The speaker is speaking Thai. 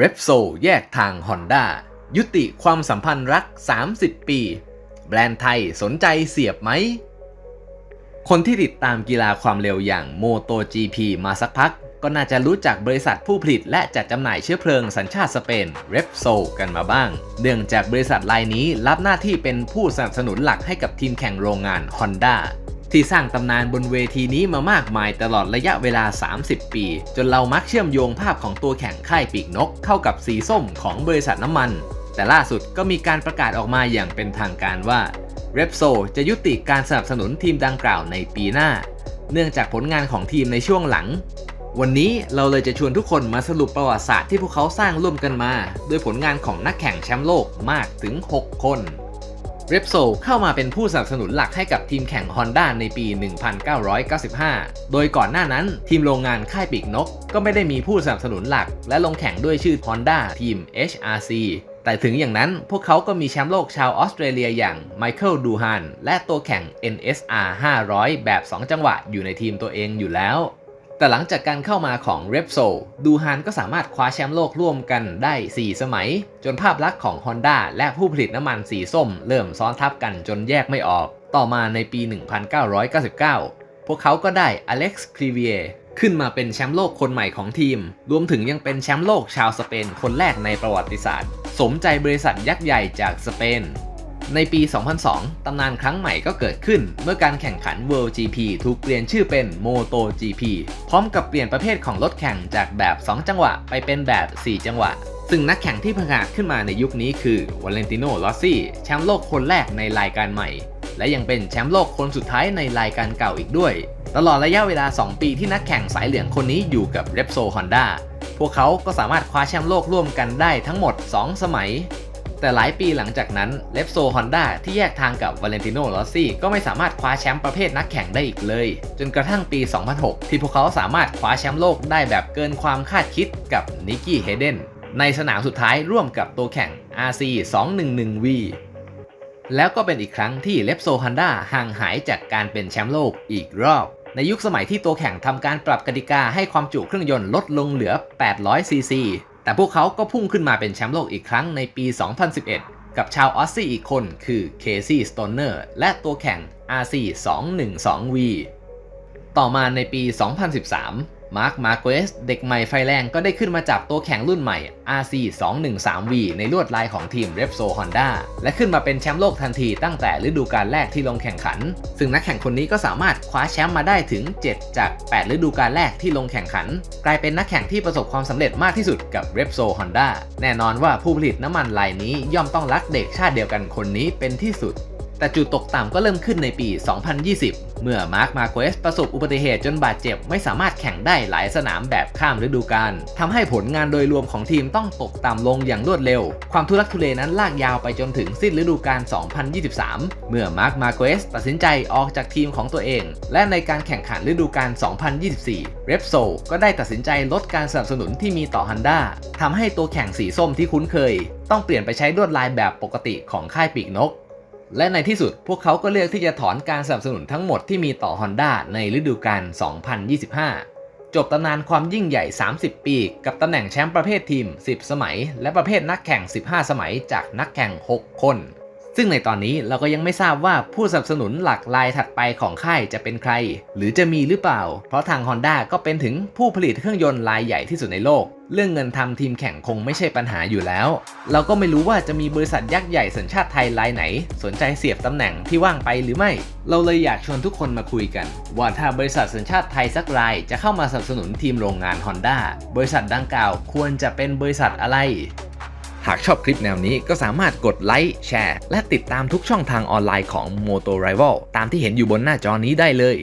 r e p s o แยกทาง Honda ยุติความสัมพันธ์รัก 30 ปี แบรนด์ไทยสนใจเสียบไหม คนที่ติดตามกีฬาความเร็วอย่าง MotoGP มาสักพัก ก็น่าจะรู้จักบริษัทผู้ผลิตและจัดจำหน่ายเชื้อเพลิงสัญชาติสเปน r e p s o กันมาบ้าง เนื่องจากบริษัทรายนี้รับหน้าที่เป็นผู้สนับสนุนหลักให้กับทีมแข่งโรงงาน Honda ที่สร้างตำนานบนเวทีนี้มามากมายตลอดระยะเวลา 30 ปี จนเรามักเชื่อมโยงภาพของตัวแข่งค่ายปีกนก เข้ากับสีส้มของบริษัทน้ำมัน แต่ล่าสุดก็มีการประกาศออกมาอย่างเป็นทางการว่า r e p s o จะยุติการสนับสนุนทีมดังกล่าวในปีหน้า เนื่องจากผลงานของทีมในช่วงหลัง วันนี้เราเลยจะชวนทุกคนมาสรุปประวัติศาสตร์ที่พวกเขาสร้างร่วมกันมา ด้วยผลงานของนักแข่งแชมป์โลกมากถึง 6 คน r e p s o เข้ามาเป็นผู้สนับสนุนหลักให้กับทีมแข่ง Honda ในปี 1995 โดยก่อนหน้านั้นทีมโรงงานค่ายปีกนก ก็ไม่ได้มีผู้สนับสนุนหลัก และลงแข่งด้วยชื่อ Honda ทีม HRC แต่ถึงอย่างนั้นพวกเขาก็มีแชมป์โลกชาวออสเตรเลียอย่างไมเคิลดูฮานและตัวแข่ง NSR 500 แบบ 2 จังหวะอยู่ในทีมตัวเองอยู่แล้ว แต่หลังจากการเข้ามาของ r e p s o ดูฮานก็สามารถคว้าแชมป์โลกร่วมกันได้ 4 สมัย จนภาพลักษณ์ของ Honda และผู้ผลิตน้ำมันสีส้ม เริ่มซ้อนทับกันจนแยกไม่ออก ต่อมาในปี 1999 พวกเขาก็ได้อเล็กซ์คลีเวียขึ้นมาเป็นแชมป์โลกคนใหม่ของทีม รวมถึงยังเป็นแชมป์โลกชาวสเปนคนแรกในประวัติศาสตร์ สมใจบริษัทยักษ์ใหญ่จากสเปน ในปี 2002 ตำนานครั้งใหม่ก็เกิดขึ้น เมื่อการแข่งขัน World GP ถูกเปลี่ยนชื่อเป็น Moto GP พร้อมกับเปลี่ยนประเภทของรถแข่งจากแบบ 2 จังหวะไปเป็นแบบ 4 จังหวะ ซึ่งนักแข่งที่ประกาศขึ้นมาในยุคนี้คือวาเลนติโนลอสซี่แชมป์โลกคนแรกในรายการใหม่ และยังเป็นแชมป์โลกคนสุดท้ายในรายการเก่าอีกด้วย ตลอดระยะเวลา 2 ปีที่นักแข่งสายเหลืองคนนี้อยู่กับ Repsol Honda พวกเขาก็สามารถคว้าแชมป์โลกร่วมกันได้ทั้งหมด 2 สมัย แต่หลายปีหลังจากนั้น Repsol Honda ที่แยกทางกับ Valentino Rossi ก็ไม่สามารถคว้าแชมป์ประเภทนักแข่งได้อีกเลย จนกระทั่งปี 2006 ที่พวกเขาสามารถคว้าแชมป์โลกได้แบบเกินความคาดคิดกับนิกกี้เฮเดนในสนามสุดท้ายร่วมกับตัวแข่ง RC 211V แล้วก็เป็นอีกครั้งที่เลปโซฮันด้าห่างหายจากการเป็นแชมป์โลกอีกรอบ ในยุคสมัยที่ตัวแข่งทำการปรับกติกาให้ความจุเครื่องยนต์ลดลงเหลือ 800ซีซี แต่พวกเขาก็พุ่งขึ้นมาเป็นแชมป์โลกอีกครั้งในปี 2011 กับชาวออสซี่อีกคนคือเคซี่สโตนเนอร์และตัวแข่ง RC 212V ต่อมาในปี 2013 มาร์คมาร์เกสเด็กใหม่ไฟแรงก็ได้ขึ้นมาจับตัวแข่งรุ่นใหม่ RC 213V ในลวดลายของทีม Repsol Honda และขึ้นมาเป็นแชมป์โลกทันทีตั้งแต่ฤดูกาลแรกที่ลงแข่งขัน ซึ่งนักแข่งคนนี้ก็สามารถคว้าแชมป์มาได้ถึง 7 จาก 8 ฤดูกาลแรกที่ลงแข่งขัน กลายเป็นนักแข่งที่ประสบความสำเร็จมากที่สุดกับ Repsol Honda แน่นอนว่าผู้ผลิตน้ำมันรายนี้ย่อมต้องรักเด็กชาติเดียวกันคนนี้เป็นที่สุด แต่จุดตกต่ำก็เริ่มขึ้นในปี 2020 เมื่อมาร์คมาโกเอสประสบอุบัติเหตุจนบาดเจ็บ ไม่สามารถแข่งได้หลายสนามแบบข้ามฤดูกาลทำให้ผลงานโดยรวมของทีมต้องตกต่ำลงอย่างรวดเร็ว ความทุลักทุเลนั้นลากยาวไปจนถึงสิ้นฤดูกาล 2023 เมื่อมาร์คมาโกเอสตัดสินใจออกจากทีมของตัวเอง และในการแข่งขันฤดูกาล 2024 Repsol ก็ได้ตัดสินใจลดการสนับสนุนที่มีต่อ Honda ทำให้ตัวแข่งสีส้มที่คุ้นเคย ต้องเปลี่ยนไปใช้ลวดลายแบบปกติของค่ายปีกนก และในที่สุดพวกเขาก็เลือกที่จะถอนการสนับสนุนทั้งหมดที่มีต่อ Honda ในฤดูกาล 2025 จบตำนานความยิ่งใหญ่ 30 ปี กับตำแหน่งแชมป์ประเภททีม 10 สมัย และประเภทนักแข่ง 15 สมัยจากนักแข่ง 6 คน ซึ่งในตอนนี้เราก็ยังไม่ทราบว่าผู้สนับสนุนหลักรายถัดไปของค่ายจะเป็นใคร หรือจะมีหรือเปล่า เพราะทาง Honda ก็เป็นถึงผู้ผลิตเครื่องยนต์รายใหญ่ที่สุดในโลก เรื่องเงินทำทีมแข่งคงไม่ใช่ปัญหาอยู่แล้ว เราก็ไม่รู้ว่าจะมีบริษัทยักษ์ใหญ่สัญชาติไทยรายไหน สนใจเสียบตำแหน่งที่ว่างไปหรือไม่ เราเลยอยากชวนทุกคนมาคุยกัน ว่าถ้าบริษัทสัญชาติไทยสักรายจะเข้ามาสนับสนุนทีมโรงงาน Honda บริษัทดังกล่าวควรจะเป็นบริษัทอะไร หากชอบคลิปแนวนี้ก็สามารถกดไลค์แชร์ และติดตามทุกช่องทางออนไลน์ของ Moto Rival ตามที่เห็นอยู่บนหน้าจอนี้ได้เลย